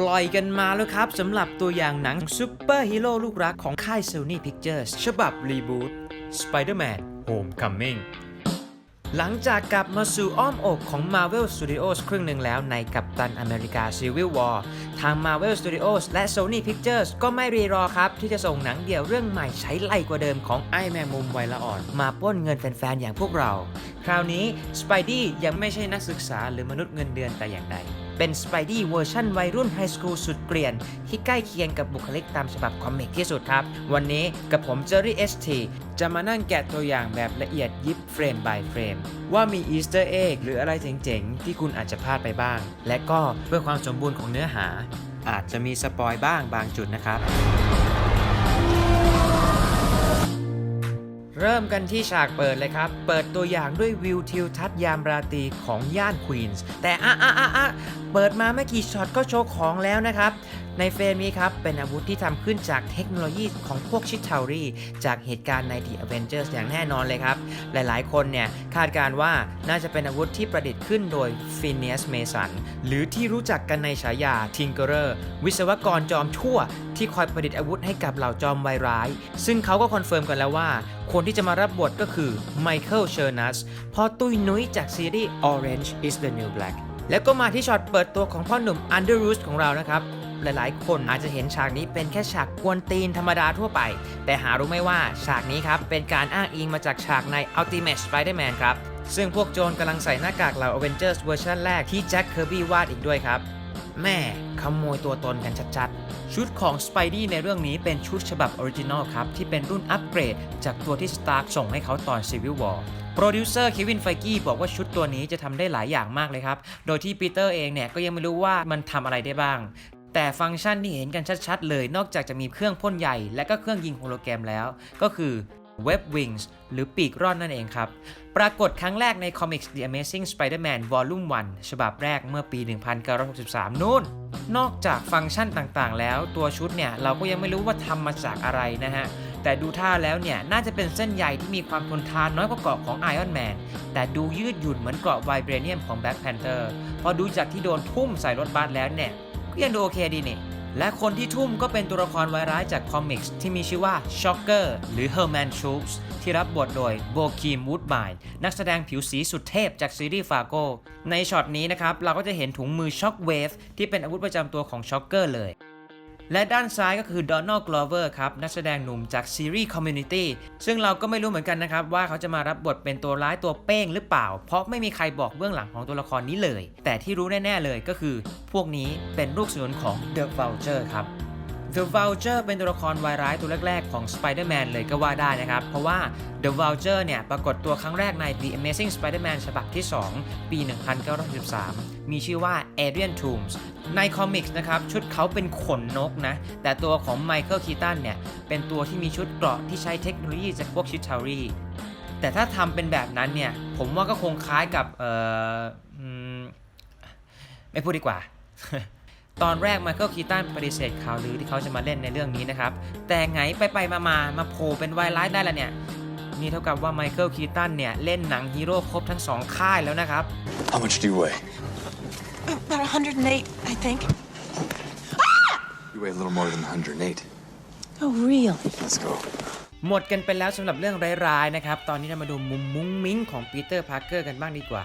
ปล่อยกันมาแล้วครับสำหรับตัวอย่างหนังซูเปอร์ฮีโร่ลูกรักของค่าย Sony Pictures ฉบับรีบูต Spider-Man Homecoming หลังจากกลับมาสู่อ้อมอกของ Marvel Studios ครึ่งหนึ่งแล้วในกัปตันอเมริกา Civil War ทาง Marvel Studios และ Sony Pictures ก็ไม่รีรอครับ ที่จะส่งหนังเดี่ยวเรื่องใหม่ใช้ไล่กว่าเดิมของไอแมงมุมไวละอ่อน มาป้นเงินแฟนๆ อย่างพวกเรา คราวนี้ Spidey ยังไม่ใช่นักศึกษาหรือมนุษย์เงินเดือนแต่อย่างใด เป็นสไปดี้เวอร์ชั่นวัยรุ่นไฮสคูลสุดเกลียน ที่ใกล้เคียงกับบุคลิกตามฉบับคอมิกที่สุดครับ วันนี้กับผมเจอรี่เอสทีจะมานั่งแกะตัวอย่างแบบละเอียดยิบเฟรม by เฟรม ว่ามีอีสเตอร์เอ็กหรืออะไรเจ๋งๆ ที่คุณอาจจะพลาดไปบ้าง และก็เพื่อความสมบูรณ์ของเนื้อหา อาจจะมีสปอยบ้างบางจุดนะครับ เริ่มกันที่ฉากเปิดเลยครับ เปิดตัวอย่างด้วยวิวทิวทัศน์ยามราตรีของย่านควีนส์ แต่อะอะอะอะเปิดมาไม่กี่ช็อตก็โชว์ของแล้วนะครับ ในเฟรมนี้ครับ เป็นอาวุธที่ทำขึ้นจากเทคโนโลยีของพวกชิทารีจากเหตุการณ์ใน The Avengers อย่างแน่นอนเลยครับ หลายๆ คนเนี่ยคาดการณ์ว่าน่าจะเป็นอาวุธที่ประดิษฐ์ขึ้นโดยฟินเนสเมสันหรือที่รู้จักกันในฉายาทิงเกอร์วิศวกรจอมชั่ว ที่คอยประดิษฐ์อาวุธให้กับเหล่าจอมวายร้าย ซึ่งเขาก็คอนเฟิร์มกันแล้วว่า คนที่จะมารับบทก็คือไมเคิลเชอร์นัสพ่อตุ้ยนุ้ยจากซีรีส์ Orange is the New Black แล้วก็มาที่ช็อตเปิดตัวของพ่อหนุ่มอันเดอร์รูสของเรานะครับ หลายๆ คนอาจจะเห็นฉากนี้เป็นแค่ฉากกวนตีนธรรมดาทั่วไป แต่หารู้ไหมว่าฉากนี้ครับ เป็นการอ้างอิงมาจากฉากใน Ultimate Spider-Man ครับ ซึ่งพวกโจรกำลังใส่หน้ากากเหล่า Avengers เวอร์ชันแรกที่แจ็คเคอร์บี้วาดอีกด้วยครับ แม่ขโมยตัวตนกันชัดๆ ชุดของ Spidey ในเรื่องนี้เป็นชุดฉบับออริจินอลครับ ที่เป็นรุ่นอัปเกรด จากตัวที่ Stark ส่งให้เขาตอน Civil War โปรดิวเซอร์เควินไฟกี้บอกว่าชุดตัวนี้จะทำได้หลายอย่างมากเลยครับ โดยที่ปีเตอร์เองเนี่ยก็ยังไม่รู้ว่ามันทำอะไรได้บ้าง แต่ฟังก์ชันที่เห็นกันชัดๆ เลยนอกจากจะมีเครื่องพ่นใหญ่ และก็เครื่องยิงโฮโลแกรมแล้ว ก็คือ Web Wings หรือปีกร่อนนั่นเองครับ ปรากฏครั้งแรกในคอมิกส์ The Amazing Spider-Man Volume 1 ฉบับแรกเมื่อปี 1963 นู่น นอกจากฟังก์ชันต่างๆ แล้วตัวชุดเนี่ย เราก็ยังไม่รู้ว่าทำมาจากอะไรนะฮะ แต่ดูท่าแล้วเนี่ย น่าจะเป็นเส้นใยที่มีความทนทานน้อยกว่าเกราะของ Iron Man แต่ดูยืดหยุ่นเหมือนเกราะไวเบรเนียมของ Black Panther พอดูจากที่โดนทุ่มใส่รถบัสแล้วเนี่ย ยังดูโอเคดีนี่ และคนที่ทุ่มก็เป็นตัวละครวายร้ายจากคอมิกส์ที่มีชื่อว่าช็อกเกอร์หรือเฮอร์แมนชูส์ที่รับบทโดยโบคีมวูดบายนักแสดงผิวสีสุดเทพจากซีรีส์ฟาโกในช็อตนี้นะครับ เราก็จะเห็นถุงมือช็อกเวฟที่เป็นอาวุธประจำตัวของช็อกเกอร์เลย และด้านซ้ายก็คือดอนนอลกลอเวอร์ครับนักแสดงหนุ่มจากซีรีส์คอมมูนิตี้ซึ่งเราก็ไม่รู้เหมือนกันนะครับว่าเขาจะมารับบทเป็นตัวร้ายตัวเป้งหรือเปล่า เพราะไม่มีใครบอกเบื้องหลังของตัวละครนี้เลย แต่ที่รู้แน่ ๆเลยก็คือ พวกนี้เป็นลูกสนุนของเดอะเฟลเจอร์ครับ The Vulture เป็นตัวละครวายร้ายตัวแรก ๆ ของ Spider-Man เลยก็ว่าได้นะครับ เพราะว่า The Vulture เนี่ย ปรากฏตัวครั้งแรกใน The Amazing Spider-Man ฉบับที่ 2 ปี 1963 มีชื่อว่า Adrian Toomes ในคอมิกส์นะครับ ชุดเขาเป็นขนนกนะ แต่ตัวของ Michael Keaton เนี่ย เป็นตัวที่มีชุดเกราะที่ใช้เทคโนโลยีจากพวกชิทารีแต่ถ้าทำเป็นแบบนั้นเนี่ย ผมว่าก็คงคล้ายกับ เอ่อไม่พูดดีกว่า ตอนแรกไมเคิลคีตันปฏิเสธข่าวลือที่เขาจะมาเล่นในเรื่องนี้นะครับ แต่ไงไปไปมามามาโผล่เป็นวายร้ายได้แล้วเนี่ย นี่เท่ากับว่าไมเคิลคีตันเนี่ย เล่นหนังฮีโร่ครบทั้งสองค่ายแล้วนะครับ How much do you weigh? About 108, I think. You weigh a little more than 108. Oh, really? Let's go. หมดกันไปแล้วสำหรับเรื่องร้ายๆนะครับ ตอนนี้เรามาดูมุมมุ้งมิ้งของปีเตอร์พาร์เกอร์กันบ้างดีกว่า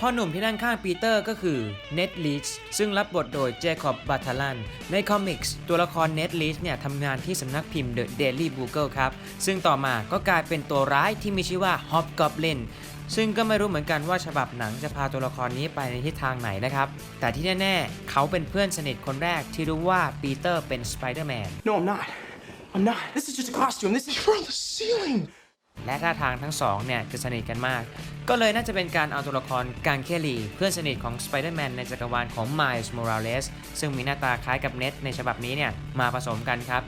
พ่อหนุ่มที่นั่งข้างปีเตอร์ก็คือเน็ตลีชซึ่งรับบทโดยเจคอบบัตทาลัน ในคอมิกส์ตัวละครเน็ตลีชเนี่ยทำงานที่สำนักพิมพ์ The Daily Bugle ครับ ซึ่งต่อมาก็กลายเป็นตัวร้ายที่มีชื่อว่า Hobgoblin ซึ่งก็ไม่รู้เหมือนกันว่าฉบับหนังจะพาตัวละครนี้ไปในทิศทางไหนนะครับ แต่ที่แน่ ๆ เขาเป็นเพื่อนสนิทคนแรกที่รู้ว่าปีเตอร์เป็นสไปเดอร์แมน No, I'm not. I'm not. This is just a costume. This is. You're on the ceiling! และท่าทางทั้งสองเนี่ยจะสนิทกันมาก ก็เลยน่าจะเป็นการเอาตัวละครกังเคลีเพื่อนสนิทของสไปเดอร์แมนในจักรวาลของ Miles Morales ซึ่งมีหน้าตาคล้ายกับเน็ตในฉบับนี้เนี่ยมาผสมกันครับ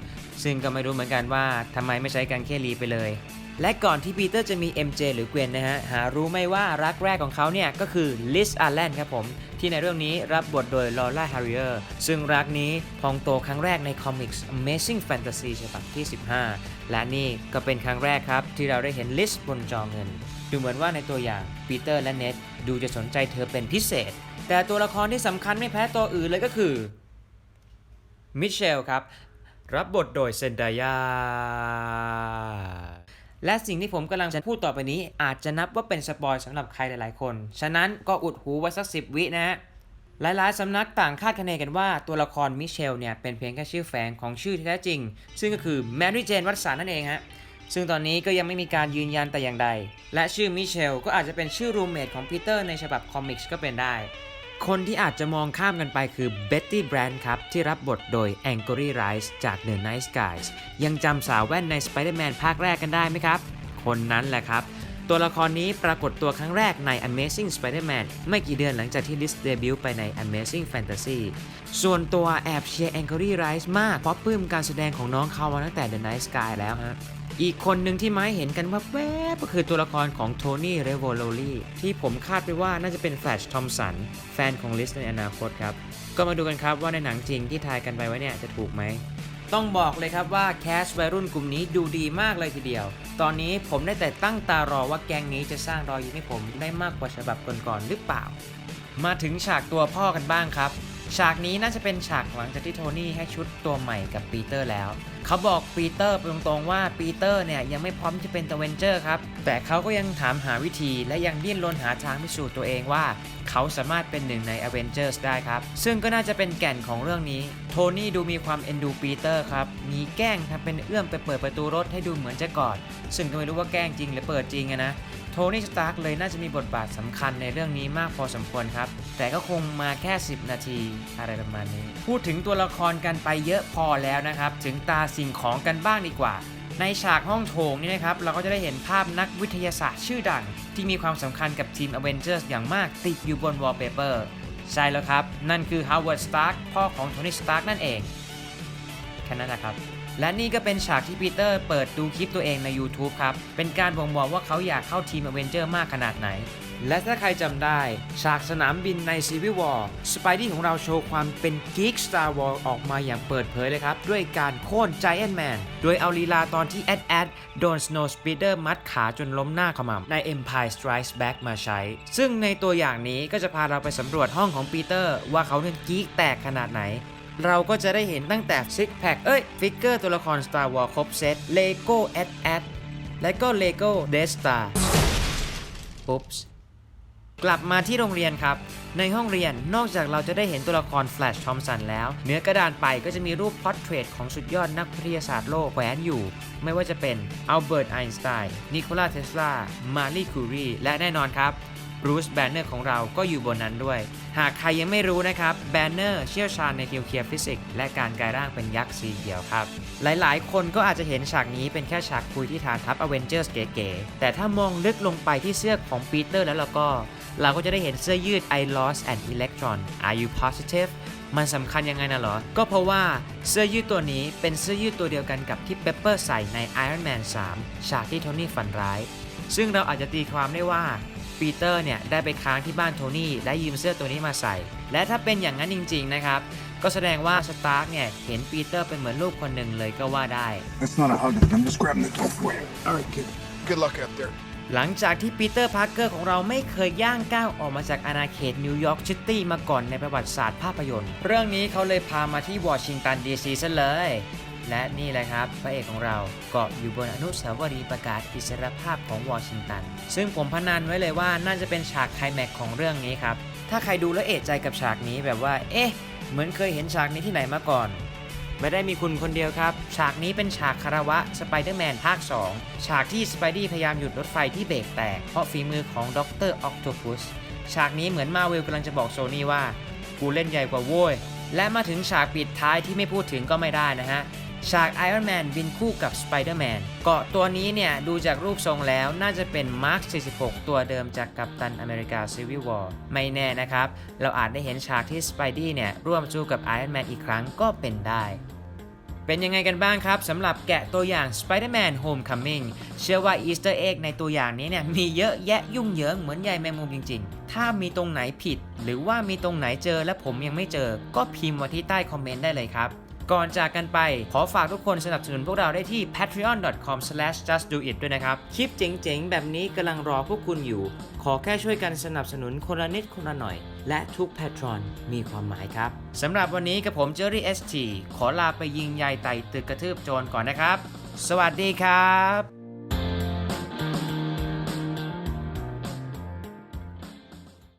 ซึ่งก็ไม่รู้เหมือนกันว่าทำไมไม่ใช้กังเคลีไปเลย และก่อนที่ปีเตอร์จะมี MJ หรือเกวนนะฮะ หารู้ไหมว่ารักแรกของเขาเนี่ย ก็คือลิสอาร์แลนครับผม ที่ในเรื่องนี้รับบทโดยลอร่าฮาริเออร์ซึ่งรักนี้พองโตครั้งแรกในคอมิกส์ Amazing Fantasy ฉบับที่ 15 และนี่ก็เป็นครั้งแรกครับ ที่เราได้เห็นลิสบนจอเงิน ดูเหมือนว่าในตัวอย่างปีเตอร์และเน็ตดูจะสนใจเธอเป็นพิเศษ แต่ตัวละครที่สำคัญไม่แพ้ตัวอื่นเลยก็คือมิเชลครับรับบทโดยเซนดายา และสิ่งที่ผมกำลังจะพูดต่อไปนี้อาจจะนับว่าเป็นสปอยสำหรับใครหลายๆคน ฉะนั้นก็อุดหูไว้สักสิบวินะฮะหลายๆ สำนักต่างคาดคะเนกันว่าตัวละครมิเชลเนี่ยเป็นเพียงแค่ชื่อแฝงของชื่อที่แท้จริง ซึ่งก็คือแมรี่เจนวัตสันนั่นเองฮะซึ่งตอนนี้ก็ยังไม่มีการยืนยันแต่อย่างใด และชื่อมิเชลก็อาจจะเป็นชื่อรูมเมทของปีเตอร์ในฉบับคอมิกส์ก็เป็นได้ คนที่อาจจะมองข้ามกันไปคือเบ็ตตี้แบรนด์ครับ ที่รับบทโดยแองกอรี่ไรส์จาก The Night Skies ยังจำสาวแว่นใน Spider-Man ภาคแรกกันได้ไหมครับ คนนั้นแหละครับ ตัวละครนี้ปรากฏตัวครั้งแรกใน Amazing Spider-Man ไม่กี่เดือนหลังจากที่ลิสเดบิวต์ไปใน Amazing Fantasy ส่วนตัวแอบเชียร์แองกอรี่ไรส์มากเพราะปลื้มการแสดงของน้องเขามาตั้งแต่ The Night Sky แล้วฮะ อีกคนหนึ่งที่ไม้เห็นกันว่าแวบก็คือตัวละครของโทนี่ เรโวโลลีที่ผมคาดไปว่าน่าจะเป็นแฟลชทอมสัน แฟนของลิสในอนาคตครับ ก็มาดูกันครับว่าในหนังจริงที่ทายกันไปไว้เนี่ยจะถูกไหม ต้องบอกเลยครับว่าแคสวัยรุ่นกลุ่มนี้ดูดีมากเลยทีเดียว ตอนนี้ผมได้แต่ตั้งตารอว่าแกงนี้จะสร้างรอยยิ้มให้ผมได้มากกว่าฉบับก่อนๆหรือเปล่า มาถึงฉากตัวพ่อกันบ้างครับ ฉากนี้น่าจะเป็นฉากหลังจากที่โทนี่ให้ชุดตัวใหม่กับปีเตอร์แล้ว เขาบอกปีเตอร์ไปตรงๆว่าปีเตอร์เนี่ยยังไม่พร้อมจะเป็นตเวนเจอร์ครับ แต่เขาก็ยังถามหาวิธีและยังดิ้นรนหาทางพิสูจน์ตัวเองว่า เขาสามารถเป็นหนึ่งใน a v e n g e r s ได้ครับ ซึ่งก็น่าจะเป็นแก่นของเรื่องนี้ โทนี่ดูมีความเอ็นดูปีเตอร์ครับ มีแกล้งทำเป็นเอื้อมไปเปิดประตูรถให้ดูเหมือนจะกอด ซึ่งก็ไม่รู้ว่าแกล้งจริงหรือเปิดจริงอะนะ โทนี่สตาร์กเลยน่าจะมีบทบาทสำคัญในเรื่องนี้มากพอสมควรครับ แต่ก็คงมาแค่ 10 นาทีอะไรประมาณนี้ พูดถึงตัวละครกันไปเยอะพอแล้วนะครับ ถึงตาสิ่งของกันบ้างดีกว่า ในฉากห้องโถงนี่นะครับ เราก็จะได้เห็นภาพนักวิทยาศาสตร์ชื่อดัง ที่มีความสำคัญกับทีม Avengers อย่างมากติดอยู่บนวอลเปเปอร์ใช่แล้วครับ นั่นคือ Howard Stark พ่อของโทนี่สตาร์กนั่นเองแค่นั้นนะครับ และนี่ก็เป็นฉากที่ปีเตอร์เปิดดูคลิปตัวเองใน YouTube ครับ เป็นการบ่งบอกว่าเขาอยากเข้าทีมอเวนเจอร์มากขนาดไหน และถ้าใครจำได้ ฉากสนามบินใน Civil War สไปดี้ของเราโชว์ความเป็น Geek Star Wars ออกมาอย่างเปิดเผยเลยครับ ด้วยการโค่น Giant Man โดยเอาลีลาตอนที่แอดแอดโดน Snow Speeder มัดขาจนล้มหน้าขมำใน Empire Strikes Back มาใช้ ซึ่งในตัวอย่างนี้ก็จะพาเราไปสำรวจห้องของปีเตอร์ว่าเขาเนี่ยกีกแตกขนาดไหน เราก็จะได้เห็นตั้งแต่ซิกแพคเอ้ย ฟิกเกอร์ตัวละคร Star Wars ครบเซตเลโก้แอดแอดและก็เลโก้เดสตาปุ๊บกลับมาที่โรงเรียนครับ ในห้องเรียนนอกจากเราจะได้เห็นตัวละครแฟลชทอมสันแล้ว เนื้อกระดานไปก็จะมีรูปพอร์เทรตของสุดยอดนักวิทยาศาสตร์โลกแขวนอยู่ ไม่ว่าจะเป็นอัลเบิร์ตไอน์สไตน์นิโคลาเทสลามารีคูรีและแน่นอนครับ บรูซแบนเนอร์ของเราก็อยู่บนนั้นด้วย หากใครยังไม่รู้นะครับแบนเนอร์เชี่ยวชาญในนิวเคลียร์ฟิสิกส์และการกลายร่างเป็นยักษ์สีเขียวครับ หลายๆ คนก็อาจจะเห็นฉากนี้เป็นแค่ฉากคุยที่ฐานทัพอเวนเจอร์สเก๋ๆแต่ถ้ามองลึกลงไปที่เสื้อของปีเตอร์แล้วเราก็ เราก็จะได้เห็นเสื้อยืด I lost an electron are you positive มันสำคัญยังไงนะหรอ ก็เพราะว่าเสื้อยืดตัวนี้เป็นเสื้อยืดตัวเดียวกันกับที่เปปเปอร์ใส่ใน Iron Man 3 ฉากที่โทนี่ฝันร้าย ซึ่งเราอาจจะตีความได้ว่า ปีเตอร์เนี่ยได้ไปค้างที่บ้านโทนี่และยืมเสื้อตัวนี้มาใส่ และถ้าเป็นอย่างนั้นจริงๆนะครับ ก็แสดงว่าสตาร์กเนี่ยเห็นปีเตอร์เป็นเหมือนลูกคนหนึ่งเลยก็ว่าได้ That's not a hugging. I'm just grabbing the door for you. All right, kid. Good luck out there. หลังจากที่ปีเตอร์พาร์เกอร์ของเราไม่เคยย่างก้าวออกมาจากอาณาเขตนิวยอร์กซิตี้มาก่อนในประวัติศาสตร์ภาพยนตร์ เรื่องนี้เขาเลยพามาที่วอชิงตันดีซีซะเลย และนี่แหละครับ พระเอกของเราเกาะอยู่บนอนุสาวรีย์ประกาศอิสรภาพของวอชิงตัน ซึ่งผมพนันไว้เลยว่าน่าจะเป็นฉากไคลแม็กของเรื่องนี้ครับ ถ้าใครดูแล้วเอะใจกับฉากนี้แบบว่า เอ๊ะ เหมือนเคยเห็นฉากนี้ที่ไหนมาก่อน ไม่ได้มีคุณคนเดียวครับ ฉากนี้เป็นฉากคารวะสไปเดอร์แมนภาค 2 ฉากที่สไปดี้พยายามหยุดรถไฟที่เบรกแตกเพราะฝีมือของด็อกเตอร์ออกโตปุสฉากนี้เหมือนมาเวลกำลังจะบอกโซนี่ว่า กูเล่นใหญ่กว่าโว้ยและมาถึงฉากปิดท้ายที่ไม่พูดถึงก็ไม่ได้นะฮะ ฉากไอรอนแมนบินคู่กับสไปเดอร์แมนเกาะตัวนี้เนี่ย ดูจากรูปทรงแล้วน่าจะเป็นมาร์ค 46 ตัวเดิมจากกัปตันอเมริกาซีวิววอร์ไม่แน่นะครับ เราอาจได้เห็นฉากที่สไปดี้เนี่ย ร่วมสู้กับไอรอนแมนอีกครั้งก็เป็นได้เป็นยังไงกันบ้างครับสำหรับแกะตัวอย่าง Spider-Man Homecoming เชื่อว่า Easter Egg ในตัวอย่างนี้เนี่ยมีเยอะแยะยุ่งเหยิงเหมือนใยแมงมุมจริงๆ ถ้ามีตรงไหนผิด หรือว่ามีตรงไหนเจอและผมยังไม่เจอ ก็พิมพ์มาที่ใต้คอมเมนต์ได้เลยครับ ก่อนจากกันไปขอฝากทุกคนสนับสนุนพวกเราได้ที่ patreon.com/justdoit ด้วยนะครับ คลิปเจ๋งๆ แบบนี้กำลังรอพวกคุณอยู่ ขอแค่ช่วยกันสนับสนุนคนละนิดคนละหน่อย และทุกแพทรอนมีความหมายครับสำหรับวันนี้กับผมเจอรี่เอสทีขอลาไปยิงยายไต่ตึกกระทืบโจรก่อนนะครับ สวัสดีครับ